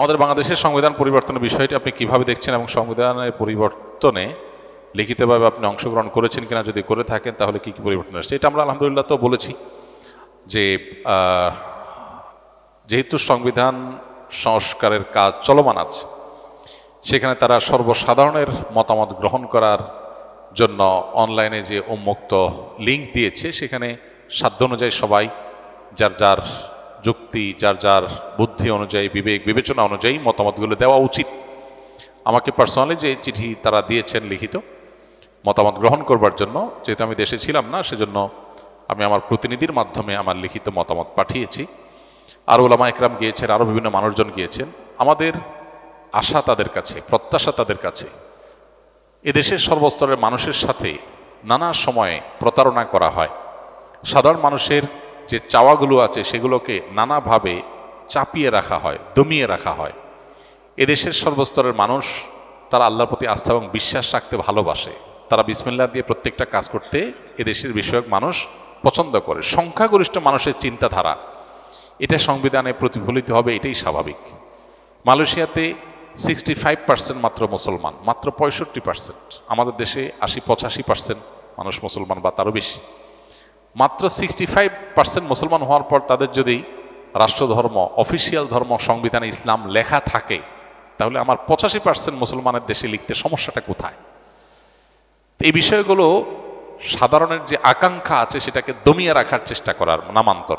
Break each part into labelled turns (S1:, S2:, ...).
S1: আমাদের বাংলাদেশের সংবিধান পরিবর্তনের বিষয়টি আপনি কীভাবে দেখছেন এবং সংবিধানের পরিবর্তনে লিখিতভাবে আপনি অংশগ্রহণ করেছেন কিনা যদি করে থাকেন, তাহলে কি কি পরিবর্তন আসছে? এটা আমরা আলহামদুলিল্লাহ তো বলেছি যে যেহেতু সংবিধান সংস্কারের কাজ চলমান আছে, সেখানে তারা সর্বসাধারণের মতামত গ্রহণ করার জন্য অনলাইনে যে উন্মুক্ত লিঙ্ক দিয়েছে, সেখানে সাধ্য অনুযায়ী সবাই যার যার যুক্তি, যার যার বুদ্ধি অনুযায়ী, বিবেক, বিবেচনা অনুযায়ী মতামতগুলো দেওয়া উচিত। আমাকে পার্সোনালি যে চিঠি তারা দিয়েছেন লিখিত, মতামত গ্রহণ করবার জন্য, যেহেতু আমি দেশে ছিলাম না, সেজন্য আমি আমার প্রতিনিধির মাধ্যমে আমার লিখিত মতামত পাঠিয়েছি। আরও ওলামা একরাম গিয়েছেন আরও বিভিন্ন মানুষজন গিয়েছেন। আমাদের আশা তাদের কাছে, প্রত্যাশা তাদের কাছে। এদেশের সর্বস্তরের মানুষের সাথে নানা সময়ে প্রতারণা করা হয়। সাধারণ মানুষের যে চাওয়াগুলো আছে সেগুলোকে নানাভাবে চাপিয়ে রাখা হয়, দমিয়ে রাখা হয়। এদেশের সর্বস্তরের মানুষ তারা আল্লাহর প্রতি আস্থা এবং বিশ্বাস রাখতে ভালোবাসে। তারা বিসমিল্লাহ দিয়ে প্রত্যেকটা কাজ করতে এদেশের বিষয়ক মানুষ পছন্দ করে। সংখ্যাগরিষ্ঠ মানুষের চিন্তাধারা, এটা সংবিধানে প্রতিফলিত হবে, এটাই স্বাভাবিক। মালয়েশিয়াতে সিক্সটি ফাইভ পার্সেন্ট মাত্র মুসলমান, মাত্র পঁয়ষট্টি পার্সেন্ট আমাদের দেশে আশি, পঁচাশি পার্সেন্ট মানুষ মুসলমান বা তারও বেশি। মাত্র সিক্সটি ফাইভ পার্সেন্ট মুসলমান হওয়ার পর তাদের যদি রাষ্ট্রধর্ম অফিসিয়াল ধর্ম, সংবিধানে ইসলাম লেখা থাকে, তাহলে আমার পঁচাশি পার্সেন্ট মুসলমানের দেশে লিখতে সমস্যাটা কোথায়? এই বিষয়গুলো সাধারণের যে আকাঙ্ক্ষা আছে সেটাকে দমিয়ে রাখার চেষ্টা করার নামান্তর।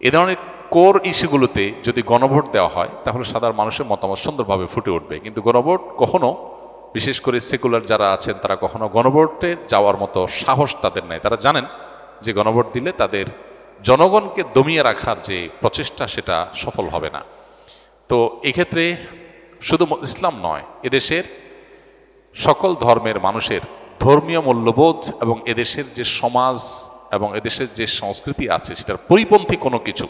S1: এ ধরনের কোর ইস্যুগুলোতে যদি গণভোট দেওয়া হয়, তাহলে সাধারণ মানুষের মতামত সুন্দরভাবে ফুটে উঠবে। কিন্তু গণভোট কখনো বিশেষ করে সেকুলার যারা আছেন, তারা কখনো গণভোটে যাওয়ার মতো সাহস তাদের নেই। তারা জানেন যে গণভোট দিলে তাদের জনগণকে দমিয়ে রাখার যে প্রচেষ্টা, সেটা সফল হবে না। তো এক্ষেত্রে শুধু ইসলাম নয়, এদেশের সকল ধর্মের মানুষের ধর্মীয় মূল্যবোধ এবং এদেশের যে সমাজ এবং এদেশের যে সংস্কৃতি আছে, সেটার পরিপন্থী কোনো কিছু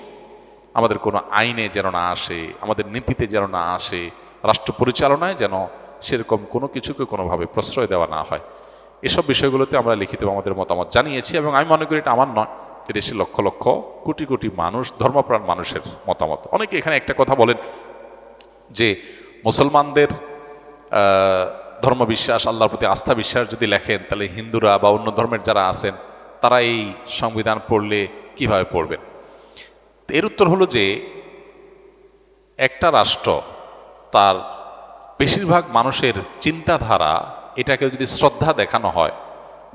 S1: আমাদের কোনো আইনে যেন না আসে, আমাদের নীতিতে যেন না আসে, রাষ্ট্র পরিচালনায় যেন সেরকম কোনো কিছুকে কোনোভাবে প্রশ্রয় দেওয়া না হয়। এসব বিষয়গুলোতে আমরা লিখিত আমাদের মতামত জানিয়েছি এবং আমি মনে করি এটা আমার নয়। এদেশে লক্ষ লক্ষ, কোটি কোটি মানুষ, ধর্মপ্রাণ মানুষের মতামত। অনেকে এখানে একটা কথা বলেন যে মুসলমানদের ধর্মবিশ্বাস, আল্লাহর প্রতি আস্থা বিশ্বাস যদি লেখেন, তাহলে হিন্দুরা বা অন্য ধর্মের যারা আছেন, তারা এই সংবিধান পড়লে কীভাবে পড়বেন? এর উত্তর হলো যে একটা রাষ্ট্র তার বেশিরভাগ মানুষের চিন্তাধারা এটাকে যদি শ্রদ্ধা দেখানো হয়,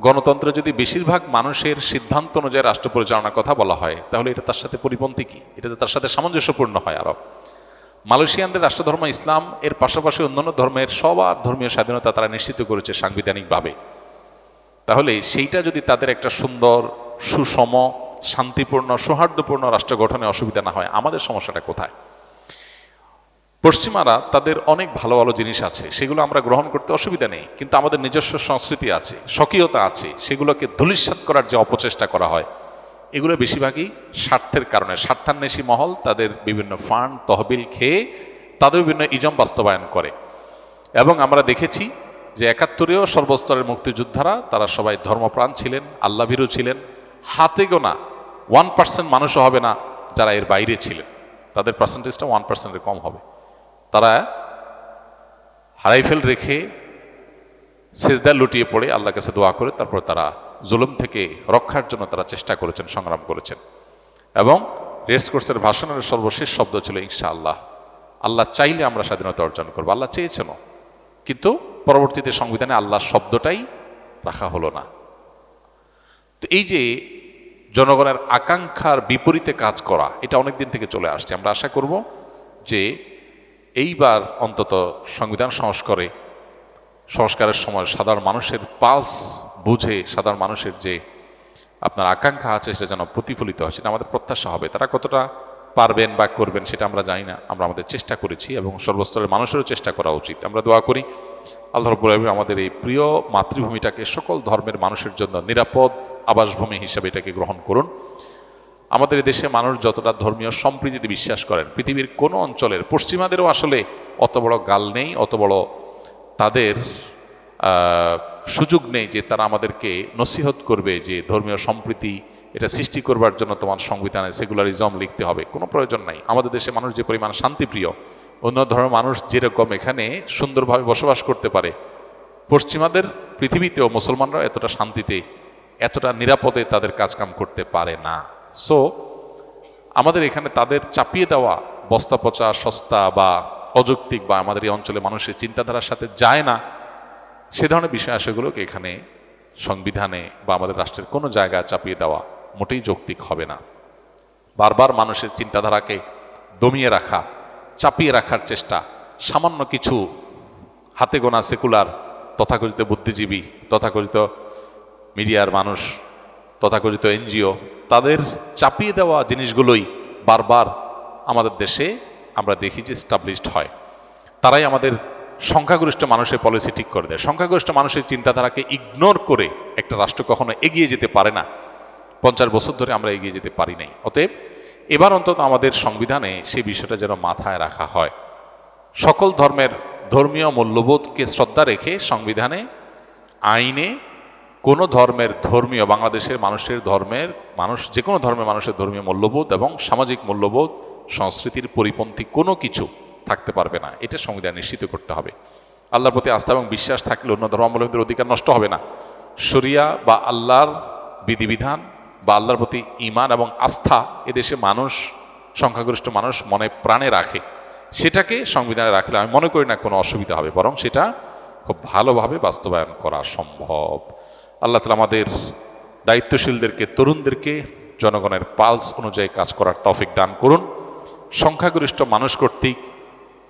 S1: গণতন্ত্রে যদি বেশিরভাগ মানুষের সিদ্ধান্ত অনুযায়ী রাষ্ট্র পরিচালনার কথা বলা হয়, তাহলে এটা তার সাথে পরিপন্থী কি? এটা তার সাথে সামঞ্জস্যপূর্ণ হয় আরব মালয়েশিয়ানদের রাষ্ট্রধর্ম ইসলাম, এর পাশাপাশি অন্যান্য ধর্মের সবার ধর্মীয় স্বাধীনতা তারা নিশ্চিত করেছে সাংবিধানিকভাবে। তাহলে সেইটা যদি তাদের একটা সুন্দর, সুষম, শান্তিপূর্ণ, সৌহার্দ্যপূর্ণ রাষ্ট্র গঠনে অসুবিধা না হয়, আমাদের সমস্যাটা কোথায়? পশ্চিমারা তাদের অনেক ভালো ভালো জিনিস আছে, সেগুলো আমরা গ্রহণ করতে অসুবিধা নেই, কিন্তু আমাদের নিজস্ব সংস্কৃতি আছে, স্বকীয়তা আছে, সেগুলোকে ধূলিসাৎ করার যে অপচেষ্টা করা হয়, এগুলো বেশিরভাগই স্বার্থের কারণে, স্বার্থান্বেষী মহল তাদের বিভিন্ন ফান্ড তহবিল খেয়ে তাদের বিভিন্ন ইজম বাস্তবায়ন করে। এবং আমরা দেখেছি যে একাত্তরেও সর্বস্তরের মুক্তিযোদ্ধারা, তারা সবাই ধর্মপ্রাণ ছিলেন আল্লাভীরু ছিলেন, হাতে গোনা ওয়ান পার্সেন্ট মানুষও হবে না যারা এর বাইরে ছিলেন। তাদের পার্সেন্টেজটা ওয়ান পার্সেন্টের কম হবে। তারা হারাইফেল রেখে সেজদা লুটিয়ে পড়ে আল্লাহর কাছে দোয়া করে, তারপর তারা জুলুম থেকে রক্ষার জন্য তারা চেষ্টা করেছেন, সংগ্রাম করেছেন। এবং রেস কোর্সের ভাষণের সর্বশেষ শব্দ ছিল ইনশা আল্লাহ আল্লাহ চাইলে আমরা স্বাধীনতা অর্জন করব, আল্লাহ চেয়েছেনও কিন্তু পরবর্তীতে সংবিধানে আল্লাহ শব্দটাই রাখা হলো না। তো এই যে জনগণের আকাঙ্ক্ষার বিপরীতে কাজ করা, এটা অনেক দিন থেকে চলে আসছে। আমরা আশা করব যে এইবার অন্তত সংবিধান সংস্কারে, সংস্কারের সময় সাধারণ মানুষের পালস বুঝে, সাধারণ মানুষের যে আপনার আকাঙ্ক্ষা আছে সেটা যেন প্রতিফলিত হয়, সেটা আমাদের প্রত্যাশা হবে। তারা কতটা পারবেন বা করবেন সেটা আমরা জানি না। আমরা আমাদের চেষ্টা করেছি এবং সর্বস্তরের মানুষেরও চেষ্টা করা উচিত। আমরা দোয়া করি, আল্লাহ রব্বুল আমাদের এই প্রিয় মাতৃভূমিটাকে সকল ধর্মের মানুষের জন্য নিরাপদ আবাসভূমি হিসাবে এটাকে গ্রহণ করুন। আমাদের দেশে মানুষ যতটা ধর্মীয় সম্প্রীতিতে বিশ্বাস করেন, পৃথিবীর কোনো অঞ্চলের, পশ্চিমাদেরও আসলে অত বড় গাল নেই, অত বড় তাদের সুযোগ নেই যে তারা আমাদেরকে নসিহত করবে যে ধর্মীয় সম্প্রীতি এটা সৃষ্টি করবার জন্য তোমার সংবিধানে সেকুলারিজম লিখতে হবে, কোনো প্রয়োজন নাই। আমাদের দেশে মানুষ যে পরিমাণ শান্তিপ্রিয়, অন্য ধর্মের মানুষ যেরকম এখানে সুন্দরভাবে বসবাস করতে পারে, পশ্চিমাদের পৃথিবীতেও মুসলমানরা এতটা শান্তিতে, এতটা নিরাপদে তাদের কাজকাম করতে পারে না। সো আমাদের এখানে তাদের চাপিয়ে দেওয়া বস্তা পচা, সস্তা বা অযৌক্তিক বা আমাদের এই অঞ্চলে মানুষের চিন্তাধারার সাথে যায় না, সে ধরনের বিষয় আশয়গুলোকে এখানে সংবিধানে বা আমাদের রাষ্ট্রের কোনো জায়গায় চাপিয়ে দেওয়া মোটেই যৌক্তিক হবে না। বারবার মানুষের চিন্তাধারাকে দমিয়ে রাখা, চাপিয়ে রাখার চেষ্টা, সামান্য কিছু হাতে গোনা সেকুলার, তথাকথিত বুদ্ধিজীবী, তথাকথিত মিডিয়ার মানুষ তথাকথিত এনজিও, তাদের চাপিয়ে দেওয়া জিনিসগুলোই বারবার আমাদের দেশে আমরা দেখি যে স্টাবলিশড হয়। তারাই আমাদের সংখ্যাগরিষ্ঠ মানুষের পলিসি ঠিক করে দেয়। সংখ্যাগরিষ্ঠ মানুষের চিন্তাধারাকে ইগনোর করে একটা রাষ্ট্র কখনো এগিয়ে যেতে পারে না। পঞ্চাশ বছর ধরে আমরা এগিয়ে যেতে পারি নাই। অতএব এবার অন্তত আমাদের সংবিধানে সেই বিষয়টা যেন মাথায় রাখা হয়। সকল ধর্মের ধর্মীয় মূল্যবোধকে শ্রদ্ধা রেখে সংবিধানে, আইনে কোনো ধর্মের ধর্মীয়, বাংলাদেশের মানুষের ধর্মের মানুষ, যে কোনো ধর্মের মানুষের ধর্মীয় মূল্যবোধ এবং সামাজিক মূল্যবোধ, সংস্কৃতির পরিপন্থী কোনো কিছু থাকতে পারবে না। এটা সংবিধান নিশ্চিত করতে হবে। আল্লাহর প্রতি আস্থা এবং বিশ্বাস থাকলে অন্য ধর্মাবলম্বীদের অধিকার নষ্ট হবে না। শরিয়া বা আল্লাহর বিধিবিধান বা আল্লাহর প্রতি ইমান এবং আস্থা এদেশে মানুষ, সংখ্যাগরিষ্ঠ মানুষ মনে প্রাণে রাখে। সেটাকে সংবিধানে রাখলে আমি মনে করি না কোনো অসুবিধা হবে, বরং সেটা খুব ভালোভাবে বাস্তবায়ন করা সম্ভব। আল্লাহ তালা আমাদের দায়িত্বশীলদেরকে, তরুণদেরকে জনগণের পালস অনুযায়ী কাজ করার তফিক দান করুন। সংখ্যাগরিষ্ঠ মানুষ কর্তৃক,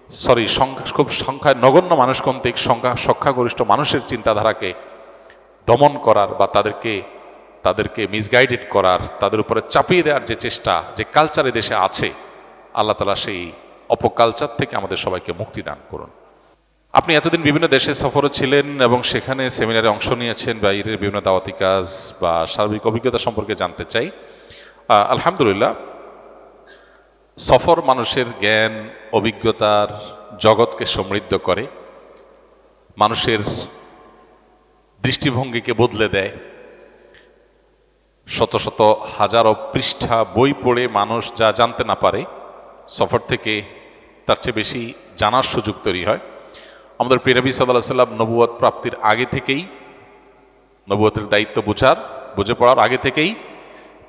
S1: সরি, সংখ্যা, খুব সংখ্যায় নগণ্য মানুষ কর্তৃক সংখ্যা, সংখ্যাগরিষ্ঠ মানুষের চিন্তাধারাকে দমন করার বা তাদেরকে তাদেরকে মিসগাইডেড করার, তাদের উপরে চাপিয়ে দেওয়ার যে চেষ্টা, যে কালচার দেশে আছে, আল্লাহ তালা সেই অপকালচার থেকে আমাদের সবাইকে মুক্তি দান করুন। আপনি এতদিন বিভিন্ন দেশে সফরে ছিলেন এবং সেখানে সেমিনারে অংশ নিয়েছেন বা এর বিভিন্ন দাওয়াতি কাজ বা সার্বিক অভিজ্ঞতা সম্পর্কে জানতে চাই। আলহামদুলিল্লাহ, সফর মানুষের জ্ঞান, অভিজ্ঞতার জগৎকে সমৃদ্ধ করে, মানুষের দৃষ্টিভঙ্গিকে বদলে দেয়। শত শত হাজারো পৃষ্ঠা, বই পড়ে মানুষ যা জানতে না পারে, সফর থেকে তার চেয়ে বেশি জানার সুযোগ তৈরি হয়। আমাদের পিরাবি সাল্লাহ সাল্লাম নবুয়ত প্রাপ্তির আগে থেকেই নবুয়তের দায়িত্ব বোঝার, বুঝে পড়ার আগে থেকেই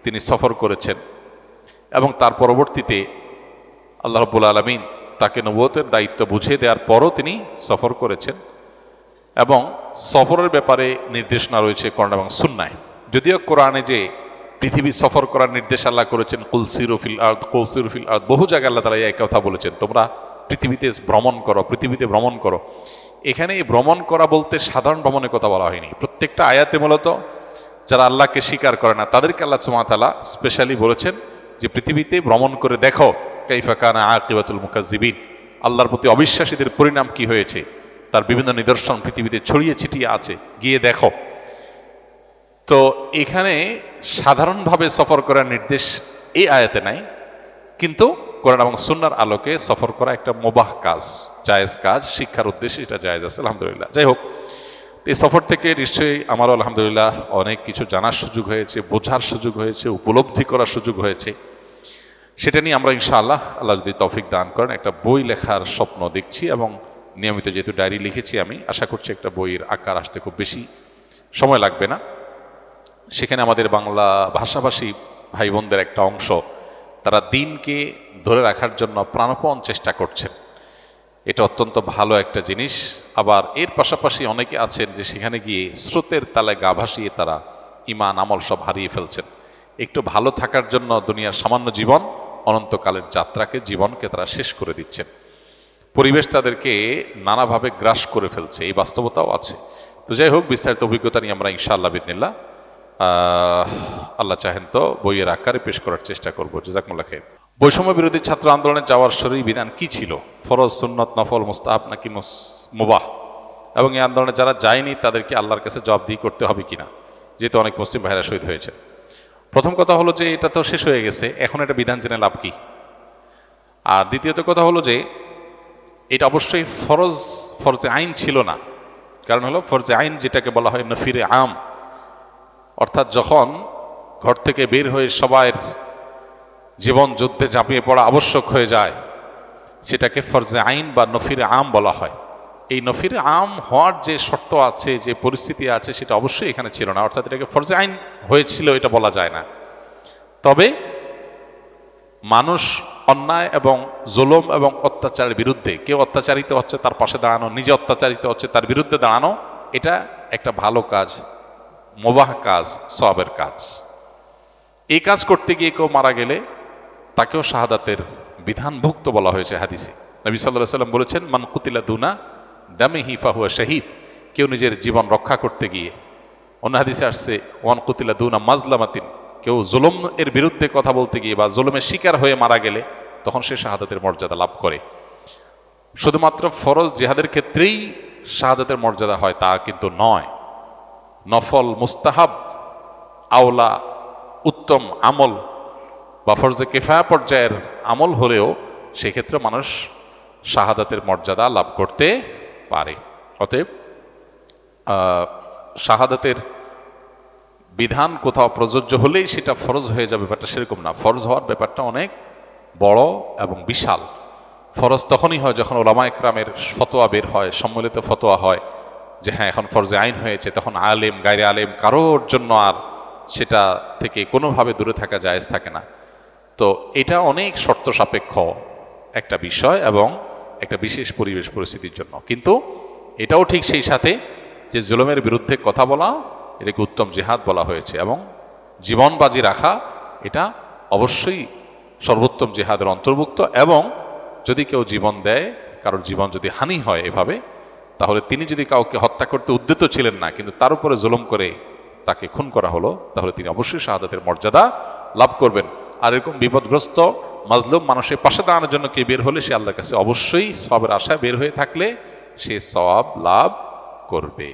S1: তিনি সফর করেছেন। এবং তার পরবর্তীতে আল্লাহ রব্বুল আলমিন তাকে নবুয়তের দায়িত্ব বুঝিয়ে দেওয়ার পরও তিনি সফর করেছেন। এবং সফরের ব্যাপারে নির্দেশনা রয়েছে কোরআন এবং সুন্নায়। যদিও কোরআনে যে পৃথিবী সফর করার নির্দেশ আল্লাহ করেছেন কুলসিরুফিল আর্দ কুলসিরুফিল আর্দ, বহু জায়গায় আল্লাহ তালা এই কথা বলেছেন। তোমরা পৃথিবীতে ভ্রমণ করো, পৃথিবীতে ভ্রমণ করো। এখানে এই ভ্রমণ করা বলতে সাধারণ ভ্রমণের কথা বলা হয়নি। প্রত্যেকটা আয়াতে মূলত যারা আল্লাহকে স্বীকার করে না, তাদেরকে আল্লাহ সুমাতালা স্পেশালি বলেছেন যে পৃথিবীতে ভ্রমণ করে দেখো কাইফা কানা আকিবাতুল মুকাজিবিন আল্লাহর প্রতি অবিশ্বাসীদের পরিণাম কি হয়েছে? তার বিভিন্ন নিদর্শন পৃথিবীতে ছড়িয়ে ছিটিয়ে আছে, গিয়ে দেখো। তো এখানে সাধারণভাবে সফর করার নির্দেশ এই আয়াতে নাই, কিন্তু কোরআন এবং সুন্নার আলোকে সফর করা একটা মোবাহ কাজ, জায়েজ কাজ, শিক্ষার উদ্দেশ্যে এটা জায়েজ আছে, আলহামদুলিল্লাহ। যাই হোক এই সফর থেকে নিশ্চয়ই আমারও আলহামদুলিল্লাহ অনেক কিছু জানার সুযোগ হয়েছে, বোঝার সুযোগ হয়েছে, উপলব্ধি করার সুযোগ হয়েছে। সেটা নিয়ে আমরা ইনশাআল্লাহ আল্লাহ যদি তৌফিক দান করেন, একটা বই লেখার স্বপ্ন দেখছি এবং নিয়মিত যেহেতু ডায়েরি লিখেছি আমি, আশা করছি একটা বইয়ের আকার আসতে খুব বেশি সময় লাগবে না। সেখানে আমাদের বাংলা ভাষাভাষী ভাই বোনদের একটা অংশ তারা দিনকে ধরে রাখার জন্য প্রাণপণ চেষ্টা করছেন। এটা অত্যন্ত ভালো একটা জিনিস। আবার এর পাশাপাশি অনেকে আছেন যে সেখানে গিয়ে স্রোতের তালে গা ভাসিয়ে তারা ইমান আমল সব হারিয়ে ফেলছেন। একটু ভালো থাকার জন্য দুনিয়ার সামান্য জীবন, অনন্তকালের যাত্রাকে, জীবনকে তারা শেষ করে দিচ্ছেন। পরিবেশ তাদেরকে নানাভাবে গ্রাস করে ফেলছে, এই বাস্তবতাও আছে। তো যাই হোক, বিস্তারিত অভিজ্ঞতা নিয়ে আমরা ইনশাআল্লাহ বিদিনিল্লা আল্লাহ চাহেন তো বইয়ের আকারে পেশ করার চেষ্টা করব জাজাকমুল্লা খেয়ে বৈষম্য বিরোধী ছাত্র আন্দোলনে যাওয়ার শরীর বিধান কি ছিল? ফরজ, সুন্নত, নফল, মুস্তাহাব নাকি মুবাহ? এবং এই আন্দোলনে যারা যায়নি, তাদেরকে আল্লাহর কাছে জবাবদিহি করতে হবে কিনা? যেহেতু অনেক মুসলিম ভাইরা শহীদ হয়েছে। প্রথম কথা হলো যে, এটা তো শেষ হয়ে গেছে, এখন এটা বিধান জেনে লাভ কি? আর দ্বিতীয়ত কথা হলো যে, এটা অবশ্যই ফরজ, ফরজে আইন ছিল না। কারণ হলো, ফরজে আইন যেটাকে বলা হয় নফিরে আম অর্থাৎ যখন ঘর থেকে বের হয়ে সবার জীবন যুদ্ধে ঝাঁপিয়ে পড়া আবশ্যক হয়ে যায়, সেটাকে ফরজে আইন বা নফির আম বলা হয়। এই নফির আম হওয়ার যে শর্ত আছে, যে পরিস্থিতি আছে, সেটা অবশ্যই এখানে ছিল না। অর্থাৎ এটাকে ফরজে আইন হয়েছিল, এটা বলা যায় না। তবে মানুষ অন্যায় এবং জুলুম এবং অত্যাচারের বিরুদ্ধে, কেউ অত্যাচারিত হচ্ছে তার পাশে দাঁড়ানো, নিজে অত্যাচারিত হচ্ছে তার বিরুদ্ধে দাঁড়ানো, এটা একটা ভালো কাজ। মোবাহ কাজ, সবের কাজ। এই কাজ করতে গিয়ে কেউ মারা গেলে তাকেও শাহাদাতের বিধানভুক্ত বলা হয়েছে হাদিসে। নবী সাল্লাহ সাল্লাম বলেছেন, মান কুতিলা দুনা দামে হিফা হুয়া শাহিদ। কেউ নিজের জীবন রক্ষা করতে গিয়ে। অন্য হাদিসে আসছে, ওয়ান কুতিলা দুনা মাজলামাতিন। কেউ জুলুম এর বিরুদ্ধে কথা বলতে গিয়ে বা জুলুমের শিকার হয়ে মারা গেলে তখন সে শাহাদাতের মর্যাদা লাভ করে। শুধুমাত্র ফরজ জেহাদের ক্ষেত্রেই শাহাদাতের মর্যাদা হয়, তা কিন্তু নয়। নফল মুস্তাহাব, আওলা, উত্তম আমল বা ফরজে কেফায়া পর্যায়ের আমল হলেও সেক্ষেত্রে মানুষ শাহাদাতের মর্যাদা লাভ করতে পারে। অতএব শাহাদাতের বিধান কোথাও প্রযোজ্য হলেই সেটা ফরজ হয়ে যাবে, ব্যাপারটা সেরকম না। ফরজ হওয়ার ব্যাপারটা অনেক বড় এবং বিশাল। ফরজ তখনই হয় যখন ওলামা একরামের ফতোয়া বের হয়, সম্মিলিত ফতোয়া হয়। যে হ্যাঁ এখন ফরজে আইন হয়েছে, তখন আলেম, গাইরে আলেম কারোর জন্য আর সেটা থেকে কোনোভাবে দূরে থাকা জায়েজ থাকে না। তো এটা অনেক শর্ত সাপেক্ষ একটা বিষয় এবং একটা বিশেষ পরিবেশ পরিস্থিতির জন্য। কিন্তু এটাও ঠিক সেই সাথে যে জুলুমের বিরুদ্ধে কথা বলা, এটাকে উত্তম জেহাদ বলা হয়েছে এবং জীবন বাজি রাখা, এটা অবশ্যই সর্বোত্তম জেহাদের অন্তর্ভুক্ত এবং যদি কেউ জীবন দেয়, কারোর জীবন যদি হানি হয় এভাবে তাহলে তিনি যদি কাউকে হত্যা করতে উদ্যত ছিলেন না, কিন্তু তার উপরে জুলম করে তাকে খুন করা হলো, তাহলে তিনি অবশ্যই শাহাদাতের মর্যাদা লাভ করবেন। আর এরকম বিপদগ্রস্ত মাজলুম মানুষের পাশে দাঁড়ানোর জন্য কে বের হলে সে আল্লাহর কাছে অবশ্যই সবের আশায় বের হয়ে থাকলে সে সব লাভ করবে।